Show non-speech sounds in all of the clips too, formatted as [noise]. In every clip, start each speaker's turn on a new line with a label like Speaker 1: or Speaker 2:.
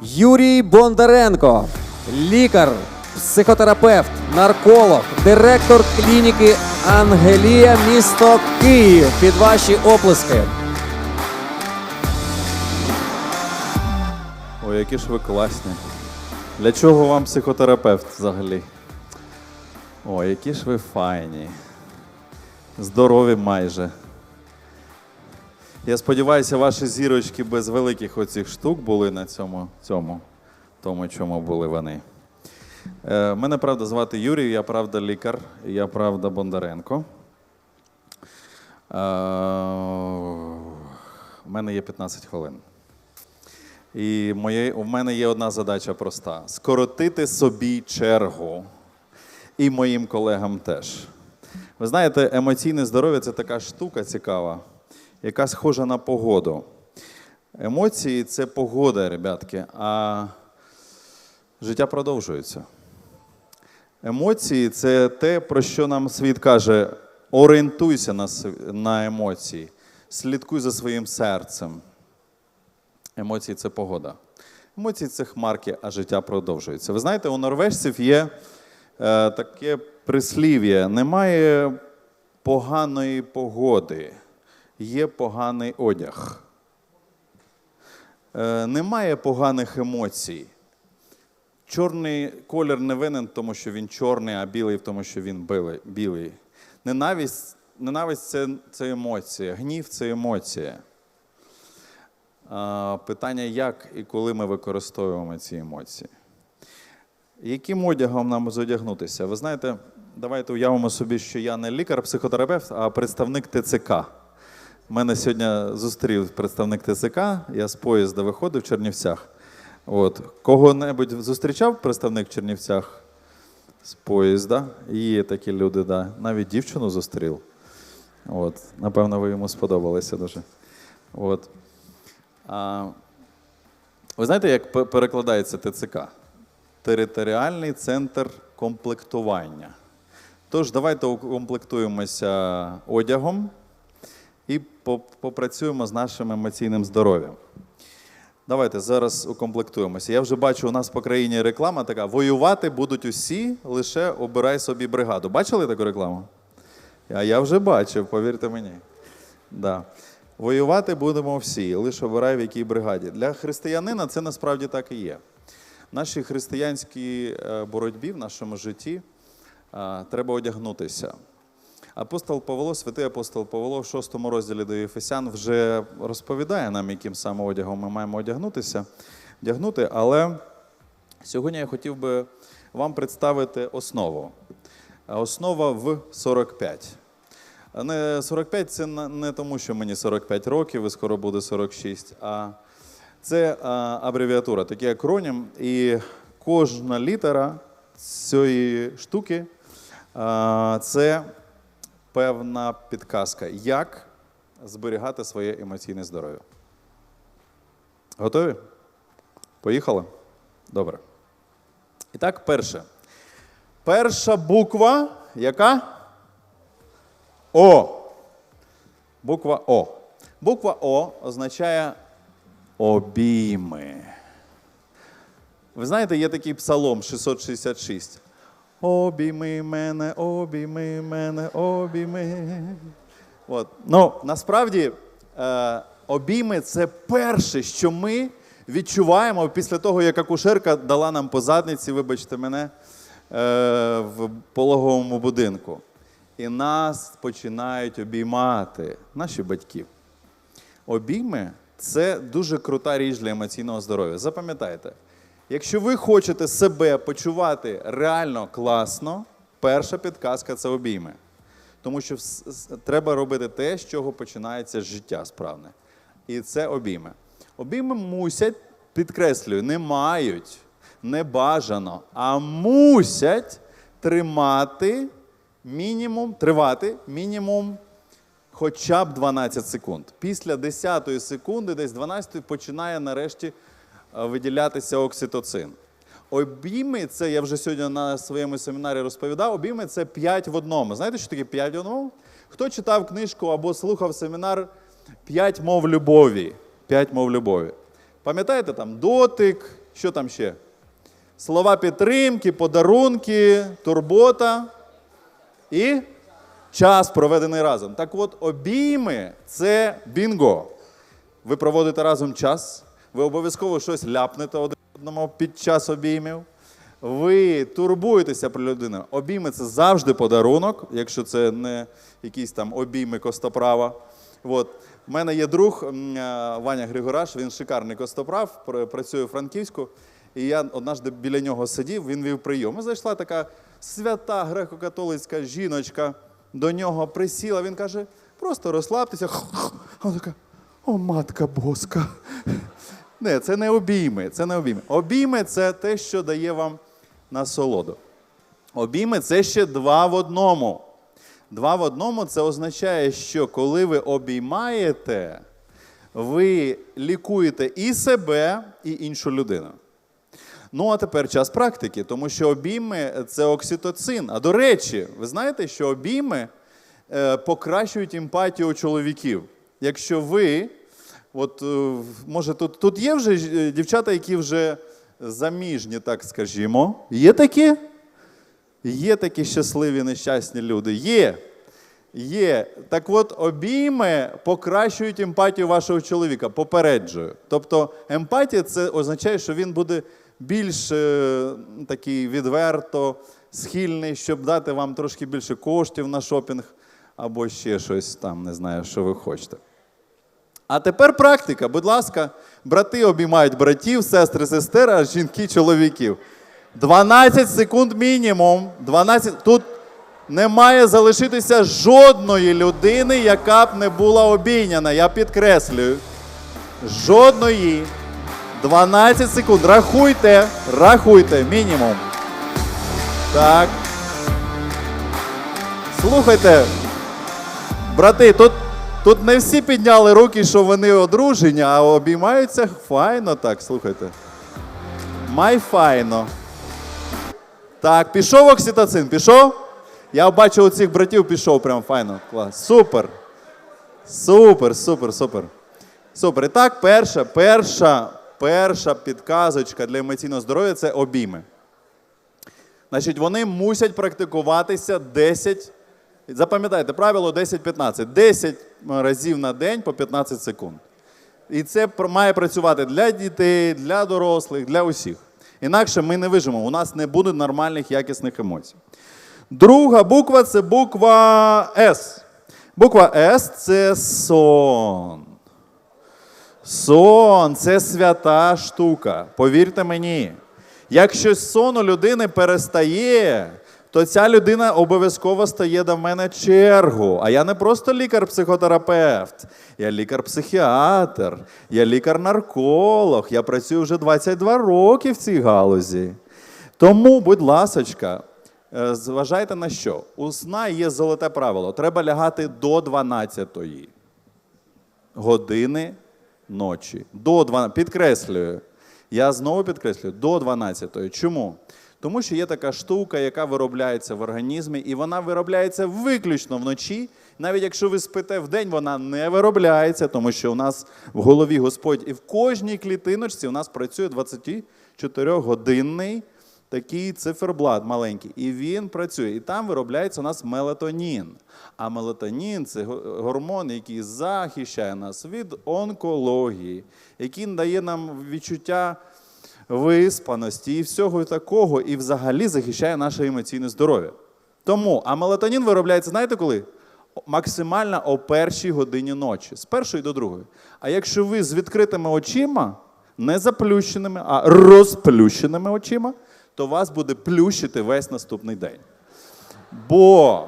Speaker 1: Юрій Бондаренко, лікар, психотерапевт, нарколог, директор клініки Ангелія, місто Київ. Під ваші оплески.
Speaker 2: Ой, які ж ви класні. Для чого вам психотерапевт взагалі? Ой, які ж ви файні. Здорові майже. Я сподіваюся, ваші зірочки без великих оцих штук були на цьому, цьому тому, чому були вони. Е, мене правда звати Юрій, я правда лікар, я правда Бондаренко. Е, у мене є 15 хвилин. І моє, у мене є одна задача проста: скоротити собі чергу і моїм колегам теж. Ви знаєте, емоційне здоров'я це така штука цікава, яка схожа на погоду. Емоції це погода, ребятки, а життя продовжується. Емоції це те, про що нам світ каже: орієнтуйся на, на емоції, слідкуй за своїм серцем. Емоції це погода. Емоції це хмарки, а життя продовжується. Ви знаєте, у норвежців є е, таке прислів'я: немає поганої погоди, є поганий одяг. Е, немає поганих емоцій. Чорний колір не винен, тому що він чорний, а білий, тому що він білий. Ненависть, ненависть це, це емоція, гнів це емоція. А, Питання, як і коли ми використовуємо ці емоції. Яким одягом нам зодягнутися? Ви знаєте, давайте уявимо собі, що я не лікар-психотерапевт, а представник ТЦК. Мене сьогодні зустрів представник ТЦК, я з поїзда виходив в Чернівцях. От. Кого-небудь зустрічав представник в Чернівцях з поїзда? Є такі люди, да. навіть дівчину зустрів. От. Напевно, ви йому сподобалися дуже. От. А, ви знаєте, як перекладається ТЦК? Територіальний центр комплектування. Тож, давайте укомплектуємося одягом і попрацюємо з нашим емоційним здоров'ям. Давайте зараз укомплектуємося. Я вже бачу, у нас по країні реклама така: воювати будуть усі, лише обирай собі бригаду. Бачили таку рекламу? А я вже бачив, повірте мені. Да. Воювати будемо всі, лише обирай в якій бригаді. Для християнина це насправді так і є. В нашій християнській е, боротьбі, в нашому житті е, треба одягнутися. Апостол Павло, святий апостол Павло в шостому розділі до Єфесян вже розповідає нам, яким саме одягом ми маємо одягнутися, вдягнути. Але сьогодні я хотів би вам представити основу. Основа в 45. Не 45 це не тому, що мені 45 років і скоро буде 46, а це абревіатура, такий акронім, і кожна літера цієї штуки це певна підказка, як зберігати своє емоційне здоров'я. Готові? Поїхали? Добре. І так, перше. Перша буква, яка? О. Буква О. Буква О означає обійми. Ви знаєте, є такий псалом 666. Обійми мене, обійми мене, обійми. От. Ну, насправді, е, обійми це перше, що ми відчуваємо після того, як акушерка дала нам по задниці, вибачте мене, е, в пологовому будинку. І нас починають обіймати наші батьки. Обійми це дуже крута річ для емоційного здоров'я. Запам'ятайте, якщо ви хочете себе почувати реально класно, перша підказка це обійми. Тому що треба робити те, з чого починається життя справне. І це обійми. Обійми мусять, підкреслюю, не мають, не бажано, а мусять тримати мінімум, тривати мінімум хоча б 12 секунд. Після 10 секунди, десь 12 починає нарешті виділятися окситоцин. Обійми це я вже сьогодні на своєму семінарі розповідав. Обійми це 5 в одному. Знаєте, що таке 5 в одному? Хто читав книжку або слухав семінар «5 мов любові? 5 мов любові. Пам'ятаєте там дотик, Що там ще? Слова підтримки, подарунки, турбота і час проведений разом. Так от, обійми це бінго. Ви проводите разом час, ви обов'язково щось ляпнете один одному під час обіймів. Ви турбуєтеся про людину. Обійми це завжди подарунок, якщо це не якісь там обійми костоправа. От. У мене є друг е, Ваня Григораш, він шикарний костоправ, працює у Франківську. І я однажды біля нього сидів, він вів прийом. І зайшла така свята греко-католицька жіночка до нього присіла. Він каже: просто розслабтеся. [laughs] Вона така, о, матка боска. Не, це не обійми, це не обійми. Обійми це те, що дає вам насолоду. Обійми це ще два в одному. Два в одному це означає, що коли ви обіймаєте, ви лікуєте і себе, і іншу людину. Ну, а тепер час практики, тому що обійми це окситоцин. А до речі, ви знаєте, що обійми е, покращують емпатію чоловіків. Якщо ви, от е, може, тут, тут є вже е, дівчата, які вже заміжні, так скажімо. Є такі? Є такі щасливі, нещасні люди. Є. Є. Так от, обійми покращують емпатію вашого чоловіка, попереджую. Тобто, емпатія це означає, що він буде більш е, такий відверто схильний, щоб дати вам трошки більше коштів на шопінг або ще щось там, не знаю, що ви хочете. А тепер практика. Будь ласка, брати обіймають братів, сестри, сестер, а жінки чоловіків. 12 секунд мінімум. 12. Тут не має залишитися жодної людини, яка б не була обійняна. Я підкреслюю. Жодної. 12 секунд. Рахуйте. Рахуйте. Мінімум. Так. Слухайте, брати, тут, тут не всі підняли руки, що вони одружені, а обіймаються файно так, слухайте. Май файно. Так, пішов окситоцин, пішов? Я бачу у цих братів пішов прям файно. Клас. Супер. Супер, супер, супер. Супер. І так, перша, перша, перша підказочка для емоційного здоров'я це обійми. Значить, вони мусять практикуватися 10. Запам'ятайте, правило 10-15. 10 разів на день по 15 секунд. І це має працювати для дітей, для дорослих, для усіх. Інакше ми не вижимо, у нас не буде нормальних якісних емоцій. Друга буква це буква С. Буква С це сон. Сон це свята штука. Повірте мені. Якщо сон у людини перестає, то ця людина обов'язково стає до мене чергу. А я не просто лікар-психотерапевт, я лікар-психіатр, я лікар-нарколог, я працюю вже 22 роки в цій галузі. Тому, будь ласочка, е, зважайте на що? У сна є золоте правило. Треба лягати до 12-ї години ночі. До 12, підкреслюю. Я знову підкреслюю, до 12. Чому? Тому що є така штука, яка виробляється в організмі, і вона виробляється виключно вночі. Навіть якщо ви спите в день, вона не виробляється, тому що у нас в голові Господь і в кожній клітиночці у нас працює 24-годинний такий циферблат маленький. І він працює. І там виробляється у нас мелатонін. А мелатонін це гормон, який захищає нас від онкології, який дає нам відчуття виспаності і всього такого, і взагалі захищає наше емоційне здоров'я. Тому, а мелатонін виробляється, знаєте коли? Максимально о першій годині ночі, з першої до другої. А якщо ви з відкритими очима, не заплющеними, а розплющеними очима, то вас буде плющити весь наступний день. Бо,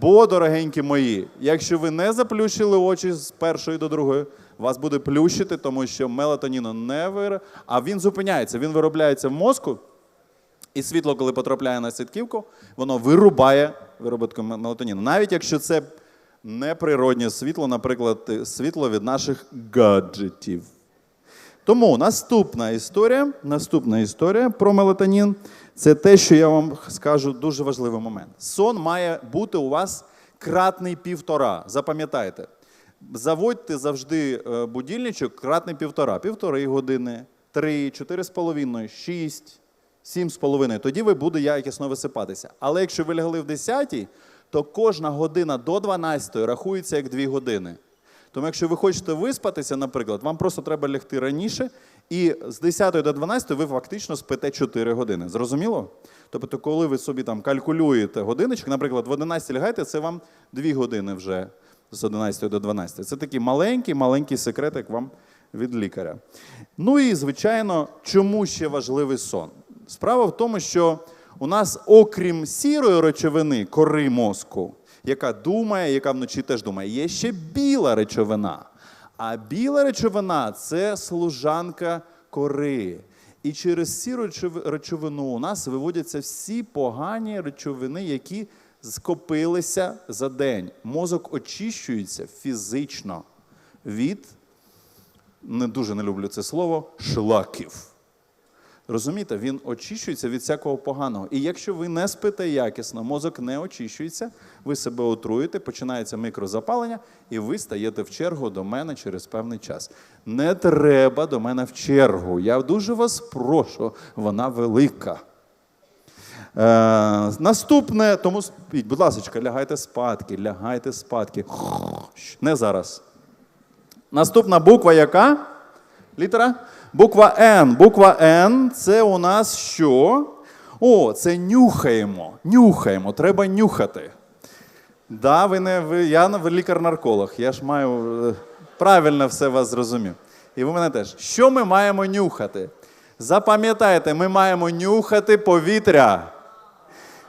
Speaker 2: бо, дорогенькі мої, якщо ви не заплющили очі з першої до другої, вас буде плющити, тому що мелатоніну не вир... а він зупиняється, він виробляється в мозку, і світло, коли потрапляє на сітківку, воно вирубає виробітку мелатоніну. Навіть якщо це неприроднє світло, наприклад, е, світло від наших гаджетів. Тому наступна історія, наступна історія про мелатонін це те, що я вам скажу дуже важливий момент. Сон має бути у вас кратний півтора. Запам'ятайте. Заводьте завжди е, будильничок кратний півтора, півтори години, 3, 4,5, 6, 7,5. Тоді ви буде якісно висипатися. Але якщо ви лягли в 10, то кожна година до 12 рахується як 2 години. Тому якщо ви хочете виспатися, наприклад, вам просто треба лягти раніше, і з 10 до 12 ви фактично спите 4 години. Зрозуміло? Тобто, коли ви собі там калькулюєте годиночок, наприклад, в 11 лягаєте, це вам 2 години вже з 11 до 12. Це такий маленький, маленький секретик вам від лікаря. Ну і, звичайно, чому ще важливий сон? Справа в тому, що у нас, окрім сірої речовини, кори мозку, яка думає, яка вночі теж думає, є ще біла речовина. А біла речовина це служанка кори. І через сіру речовину у нас виводяться всі погані речовини, які скопилися за день. Мозок очищується фізично від, не дуже не люблю це слово, шлаків. Розумієте, він очищується від всякого поганого. І якщо ви не спите якісно, мозок не очищується, ви себе отруєте, починається мікрозапалення, і ви стаєте в чергу до мене через певний час. Не треба до мене в чергу. Я дуже вас прошу, вона велика. Е, наступне, тому спіть, будь ласка, лягайте спадки, лягайте спадки. Не зараз. Наступна буква яка? Літера? Буква Н. Буква Н це у нас що? О, це нюхаємо. Нюхаємо. Треба нюхати. Да, ви не ви, я лікар-нарколог. Я ж маю правильно все вас зрозумів. І ви мене теж. Що ми маємо нюхати? Запам'ятайте, ми маємо нюхати повітря.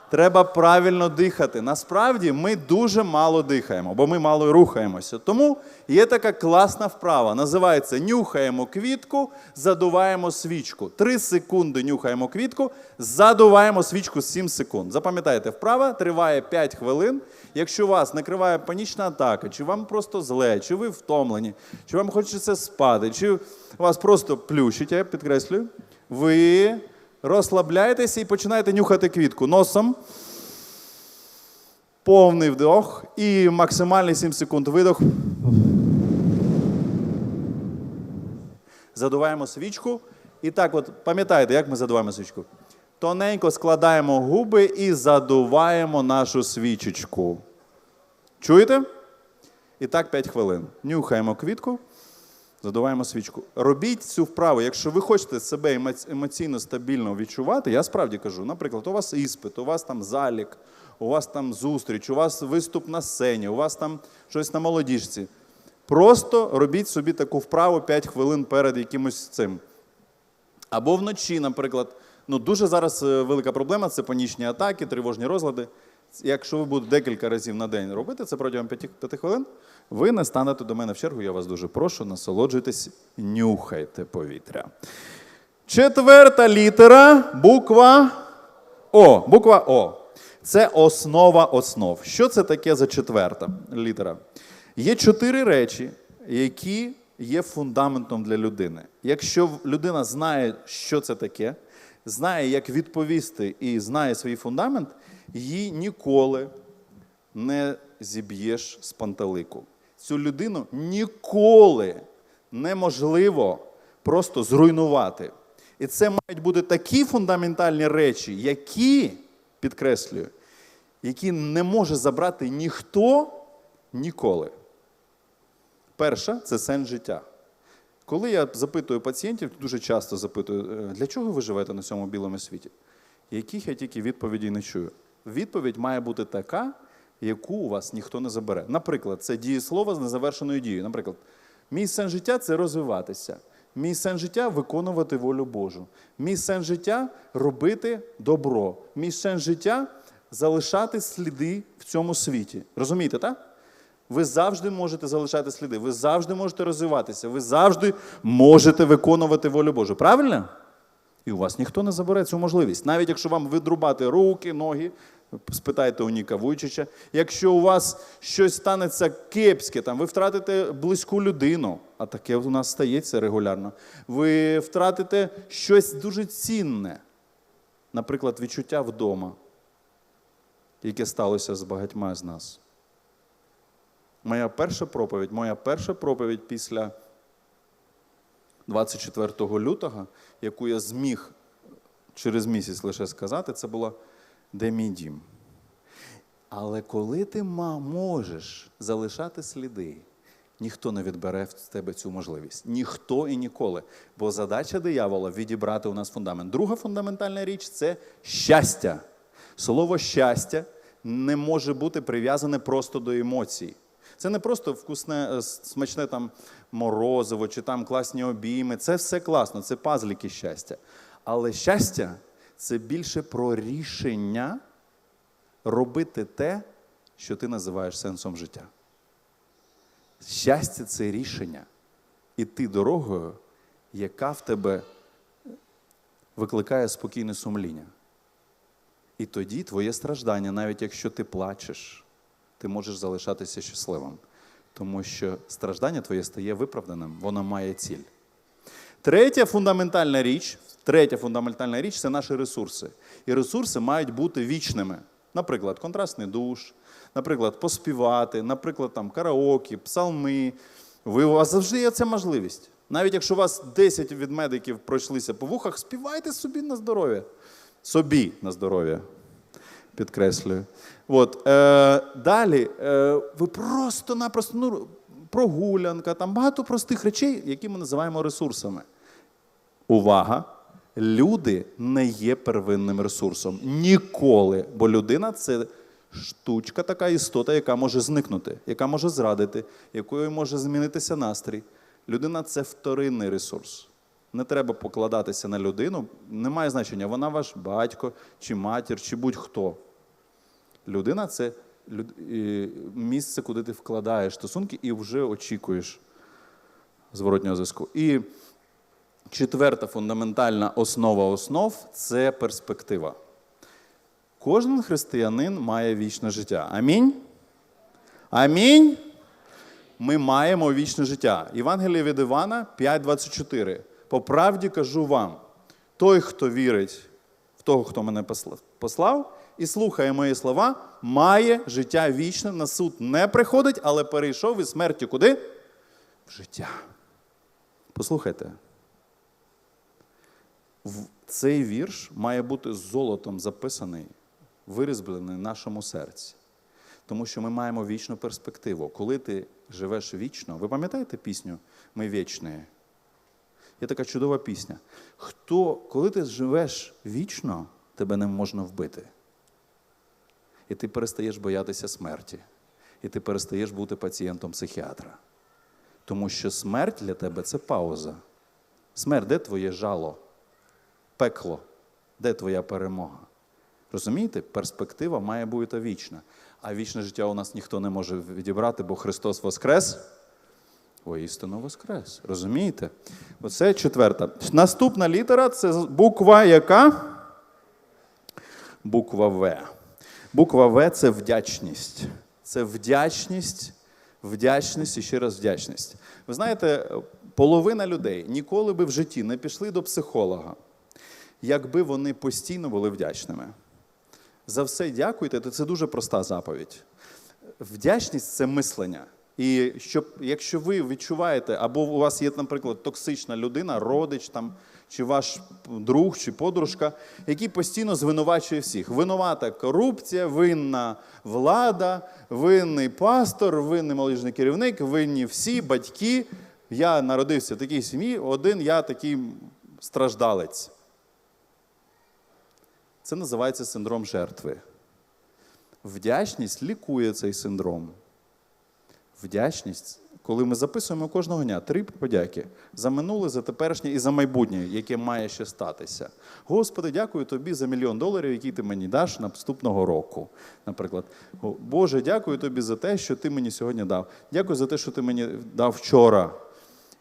Speaker 2: Треба правильно дихати. Насправді ми дуже мало дихаємо, бо ми мало рухаємося. Тому є така класна вправа. Називається нюхаємо квітку, задуваємо свічку. Три секунди нюхаємо квітку, задуваємо свічку 7 секунд. Запам'ятайте, вправа триває 5 хвилин. Якщо вас накриває панічна атака, чи вам просто зле, чи ви втомлені, чи вам хочеться спати, чи вас просто плющить, я підкреслюю, ви розслабляєтеся і починаєте нюхати квітку носом. Повний вдох і максимальний 7 секунд видох. Задуваємо свічку. І так, от пам'ятаєте, як ми задуваємо свічку? Тоненько складаємо губи і задуваємо нашу свічечку. Чуєте? І так 5 хвилин. Нюхаємо квітку, задуваємо свічку. Робіть цю вправу. Якщо ви хочете себе емоційно стабільно відчувати, я справді кажу, наприклад, у вас іспит, у вас там залік, у вас там зустріч, у вас виступ на сцені, у вас там щось на молодіжці. Просто робіть собі таку вправу 5 хвилин перед якимось цим. Або вночі, наприклад. Ну, дуже зараз е, велика проблема це панічні атаки, тривожні розлади. Якщо ви будете декілька разів на день робити це протягом 5, 5 хвилин, ви не станете до мене в чергу. Я вас дуже прошу, насолоджуйтесь, нюхайте повітря. Четверта літера, буква О. Буква О. Це основа основ. Що це таке за четверта літера? Є чотири речі, які є фундаментом для людини. Якщо людина знає, що це таке, знає, як відповісти і знає свій фундамент, її ніколи не зіб'єш з пантелику. Цю людину ніколи неможливо просто зруйнувати. І це мають бути такі фундаментальні речі, які, підкреслюю, які не може забрати ніхто ніколи. Перша це сенс життя. Коли я запитую пацієнтів, дуже часто запитую, «Е, для чого ви живете на цьому білому світі? Яких я тільки відповідей не чую. Відповідь має бути така, яку у вас ніхто не забере. Наприклад, це дієслово з незавершеною дією. Наприклад, мій сенс життя це розвиватися. Мій сенс життя виконувати волю Божу. Мій сенс життя робити добро. Мій сенс життя залишати сліди в цьому світі. Розумієте, так? Ви завжди можете залишати сліди, ви завжди можете розвиватися, ви завжди можете виконувати волю Божу. Правильно? І у вас ніхто не забере цю можливість. Навіть якщо вам видрубати руки, ноги, спитайте у Ніка Вуйчича. Якщо у вас щось станеться кепське, там, ви втратите близьку людину, а таке у нас стається регулярно, ви втратите щось дуже цінне, наприклад, відчуття вдома, яке сталося з багатьма з нас. Моя перша проповідь, моя перша проповідь після 24 лютого, яку я зміг через місяць лише сказати, це була де мій дім. Але коли ти можеш залишати сліди, ніхто не відбере з тебе цю можливість. Ніхто і ніколи. Бо задача диявола відібрати у нас фундамент. Друга фундаментальна річ це щастя. Слово щастя не може бути прив'язане просто до емоцій. Це не просто вкусне, е, смачне там морозиво чи там класні обійми. Це все класно, це пазліки щастя. Але щастя це більше про рішення робити те, що ти називаєш сенсом життя. Щастя це рішення іти дорогою, яка в тебе викликає спокійне сумління. І тоді твоє страждання, навіть якщо ти плачеш, ти можеш залишатися щасливим. Тому що страждання твоє стає виправданим, воно має ціль. Третя фундаментальна річ, третя фундаментальна річ це наші ресурси. І ресурси мають бути вічними. Наприклад, контрастний душ, наприклад, поспівати, наприклад, там караоке, псалми. Ви, у вас завжди є ця можливість. Навіть якщо у вас 10 від медиків пройшлися по вухах, співайте собі на здоров'я. Собі на здоров'я. Підкреслюю. От, е, далі, е, ви просто-напросто ну, прогулянка, там багато простих речей, які ми називаємо ресурсами. Увага! Люди не є первинним ресурсом. Ніколи. Бо людина це штучка, така істота, яка може зникнути, яка може зрадити, якою може змінитися настрій. Людина це вторинний ресурс. Не треба покладатися на людину. Немає значення, вона ваш батько, чи матір, чи будь-хто. Людина це місце, куди ти вкладаєш стосунки і вже очікуєш зворотнього зв'язку. І четверта фундаментальна основа основ це перспектива. Кожен християнин має вічне життя. Амінь. Амінь. Ми маємо вічне життя. Євангеліє від Івана 5:24. По правді кажу вам: той, хто вірить в того, хто мене послав, і слухає мої слова, має життя вічне, на суд не приходить, але перейшов із смерті куди? В життя. Послухайте. Цей вірш має бути золотом записаний, вирізблений в нашому серці. Тому що ми маємо вічну перспективу. Коли ти живеш вічно, ви пам'ятаєте пісню Ми вічні? Є така чудова пісня. Хто, коли ти живеш вічно, тебе не можна вбити. І ти перестаєш боятися смерті. І ти перестаєш бути пацієнтом психіатра. Тому що смерть для тебе це пауза. Смерть, де твоє жало? Пекло, де твоя перемога? Розумієте, перспектива має бути вічна. А вічне життя у нас ніхто не може відібрати, бо Христос Воскрес. Воістину Воскрес. Розумієте? Оце четверта. Наступна літера це буква яка? Буква В. Буква В це вдячність. Це вдячність, вдячність і ще раз вдячність. Ви знаєте, половина людей ніколи би в житті не пішли до психолога, якби вони постійно були вдячними. За все дякуйте, то це дуже проста заповідь. Вдячність це мислення. І щоб, якщо ви відчуваєте, або у вас є, наприклад, токсична людина, родич там, чи ваш друг, чи подружка, який постійно звинувачує всіх. Винувата корупція, винна влада, винний пастор, винний молодіжний керівник, винні всі батьки. Я народився в такій сім'ї, один я такий страждалець. Це називається синдром жертви. Вдячність лікує цей синдром. Вдячність, коли ми записуємо кожного дня три подяки за минуле, за теперішнє і за майбутнє, яке має ще статися. Господи, дякую тобі за мільйон доларів, які ти мені даш наступного року. Наприклад, Боже, дякую тобі за те, що ти мені сьогодні дав. Дякую за те, що ти мені дав вчора.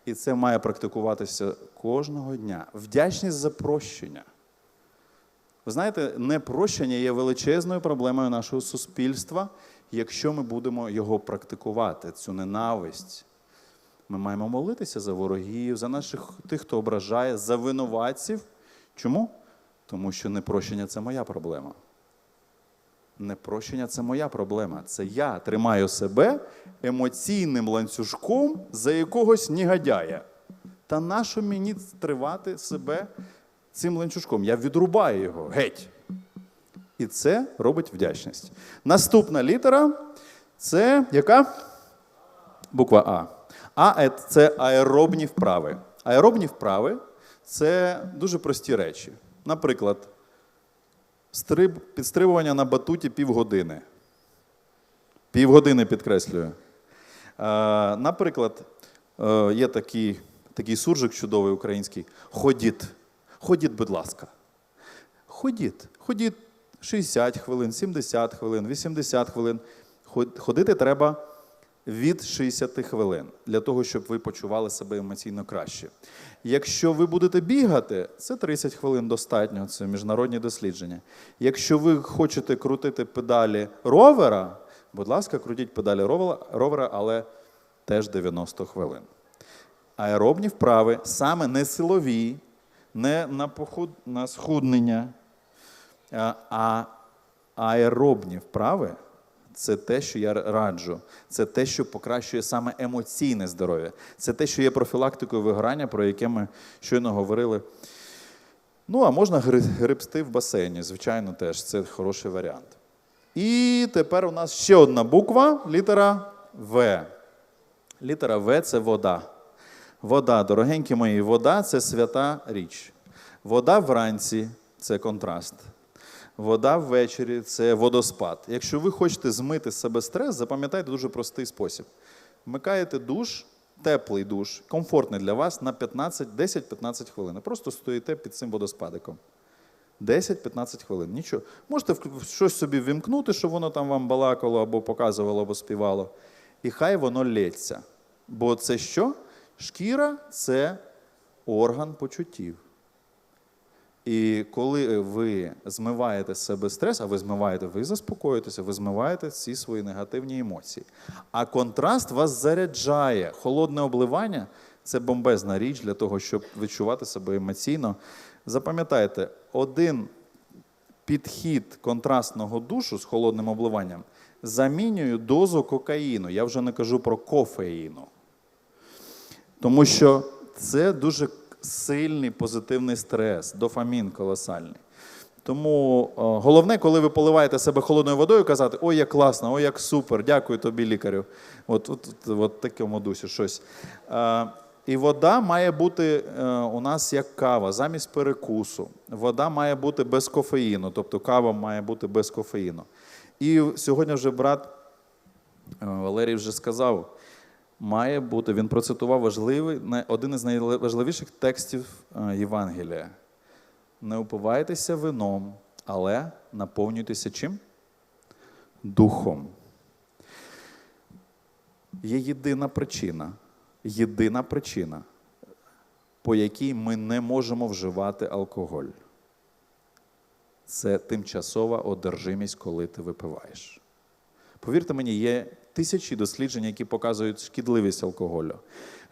Speaker 2: І це має практикуватися кожного дня. Вдячність за прощення. Ви знаєте, непрощення є величезною проблемою нашого суспільства, якщо ми будемо його практикувати, цю ненависть. Ми маємо молитися за ворогів, за наших тих, хто ображає, за винуватців. Чому? Тому що непрощення це моя проблема. Непрощення це моя проблема. Це я тримаю себе емоційним ланцюжком за якогось негодяя. Та нащо мені тривати себе цим ланцюжком? Я відрубаю його геть. І це робить вдячність. Наступна літера це яка? Буква А. А це аеробні вправи. Аеробні вправи це дуже прості речі. Наприклад, стриб, підстрибування на батуті півгодини. Півгодини підкреслюю. Е, наприклад, е, є такий, такий суржик чудовий український. Ходіть. Ходіть, будь ласка. Ходіть. Ходіть 60 хвилин, 70 хвилин, 80 хвилин. Ходити треба від 60 хвилин для того, щоб ви почували себе емоційно краще. Якщо ви будете бігати, це 30 хвилин достатньо, це міжнародні дослідження. Якщо ви хочете крутити педалі ровера, будь ласка, крутіть педалі ровера, але теж 90 хвилин. Аеробні вправи саме не силові, не на, похуд... на схуднення, а- аеробні вправи це те, що я раджу. Це те, що покращує саме емоційне здоров'я. Це те, що є профілактикою вигорання, про яке ми щойно говорили. Ну, а можна гребсти в басейні, звичайно, теж це хороший варіант. І тепер у нас ще одна буква, літера В. Літера В це вода. Вода, дорогенькі мої, вода це свята річ. Вода вранці це контраст. Вода ввечері це водоспад. Якщо ви хочете змити з себе стрес, запам'ятайте дуже простий спосіб. Вмикаєте душ, теплий душ, комфортний для вас на 15, 10-15 хвилин. Просто стоїте під цим водоспадиком. 10-15 хвилин. Нічого. Можете щось собі вімкнути, щоб воно там вам балакало або показувало, або співало. І хай воно лється. Бо це що? Шкіра це орган почуттів. І коли ви змиваєте з себе стрес, а ви змиваєте, ви заспокоїтеся, ви змиваєте всі свої негативні емоції. А контраст вас заряджає. Холодне обливання це бомбезна річ для того, щоб відчувати себе емоційно. Запам'ятайте, один підхід контрастного душу з холодним обливанням замінює дозу кокаїну. Я вже не кажу про кофеїну. Тому що це дуже сильний позитивний стрес, дофамін колосальний. Тому е, головне, коли ви поливаєте себе холодною водою, казати, ой, як класно, ой, як супер, дякую тобі, лікарю. От, от, от, от такому дусі щось. Е, і вода має бути е, у нас як кава, замість перекусу. Вода має бути без кофеїну, тобто кава має бути без кофеїну. І сьогодні вже брат Валерій вже сказав, має бути, він процитував важливий, один із найважливіших текстів е, Євангелія. Не упивайтеся вином, але наповнюйтеся чим? Духом. Є єдина причина, єдина причина, по якій ми не можемо вживати алкоголь. Це тимчасова одержимість, коли ти випиваєш. Повірте мені, є тисячі досліджень, які показують шкідливість алкоголю.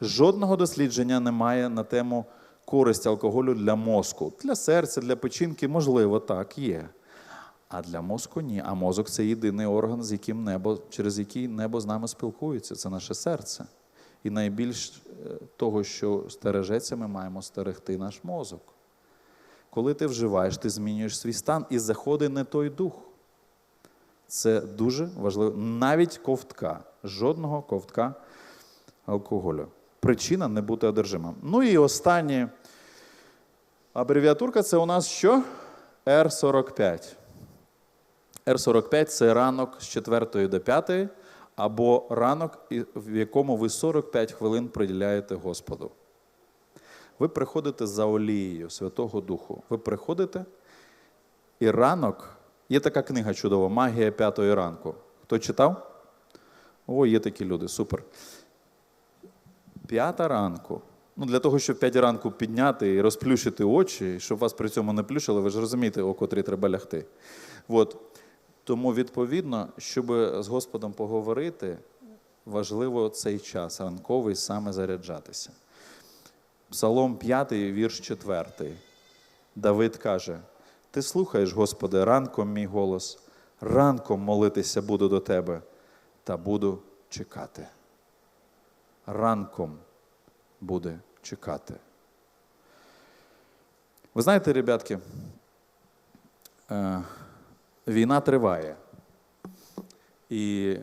Speaker 2: Жодного дослідження немає на тему користь алкоголю для мозку. Для серця, для печінки, можливо, так є. А для мозку ні. А мозок це єдиний орган, з яким небо, через який небо з нами спілкується. Це наше серце. І найбільш е, того, що стережеться, ми маємо стерегти наш мозок. Коли ти вживаєш, ти змінюєш свій стан і заходить не той дух. Це дуже важливо. Навіть ковтка, жодного ковтка алкоголю. Причина не бути одержимим. Ну і останнє абревіатурка це у нас що? Р45. Р45 це ранок з 4 до 5, або ранок, в якому ви 45 хвилин приділяєте Господу. Ви приходите за олією Святого Духу. Ви приходите, і ранок є така книга чудова Магія п'ятої ранку. Хто читав? О, є такі люди, супер. П'ята ранку. Ну, для того, щоб п'ять ранку підняти і розплющити очі, щоб вас при цьому не плющили, ви ж розумієте, о котрій треба лягти. От. Тому, відповідно, щоб з Господом поговорити, важливо цей час ранковий саме заряджатися. Псалом 5, вірш 4. Давид каже: Ти слухаєш, Господи, ранком мій голос, ранком молитися буду до Тебе та буду чекати. Ранком буде чекати. Ви знаєте, ребятки, е, війна триває. І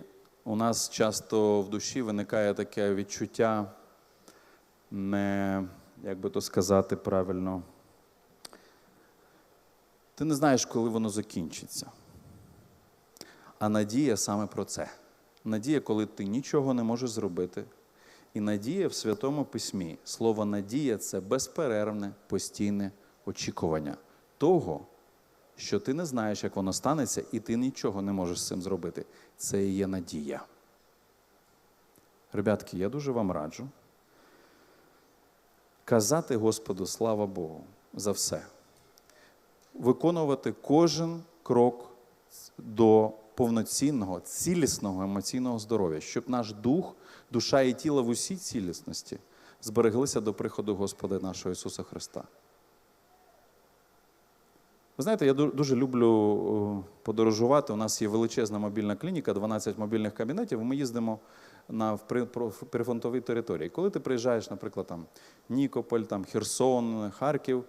Speaker 2: у нас часто в душі виникає таке відчуття не, як би то сказати правильно, ти не знаєш, коли воно закінчиться. А надія саме про це. Надія, коли ти нічого не можеш зробити. І надія в Святому Письмі. Слово надія це безперервне, постійне очікування того, що ти не знаєш, як воно станеться, і ти нічого не можеш з цим зробити. Це і є надія. Ребятки, я дуже вам раджу казати Господу слава Богу за все. Виконувати кожен крок до повноцінного, цілісного емоційного здоров'я, щоб наш дух, душа і тіло в усій цілісності збереглися до приходу Господа нашого Ісуса Христа. Ви знаєте, я дуже люблю подорожувати. У нас є величезна мобільна клініка, 12 мобільних кабінетів. Ми їздимо на прифронтовій території. Коли ти приїжджаєш, наприклад, там Нікополь, там Херсон, Харків,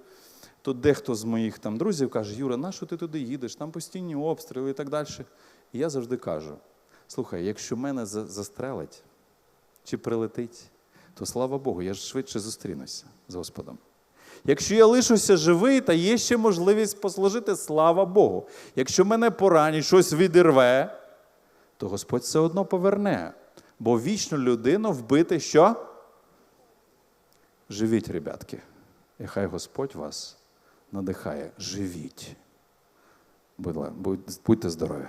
Speaker 2: то дехто з моїх там друзів каже: Юра, на що ти туди їдеш? Там постійні обстріли і так далі. І я завжди кажу: слухай, якщо мене застрелить чи прилетить, то слава Богу, я ж швидше зустрінуся з Господом. Якщо я лишуся живий, та є ще можливість послужити, слава Богу. Якщо мене поранять, щось відірве, то Господь все одно поверне. Бо вічну людину вбити що? Живіть, ребятки. І хай Господь вас надихає. Живіть. Будь Будьте здорові.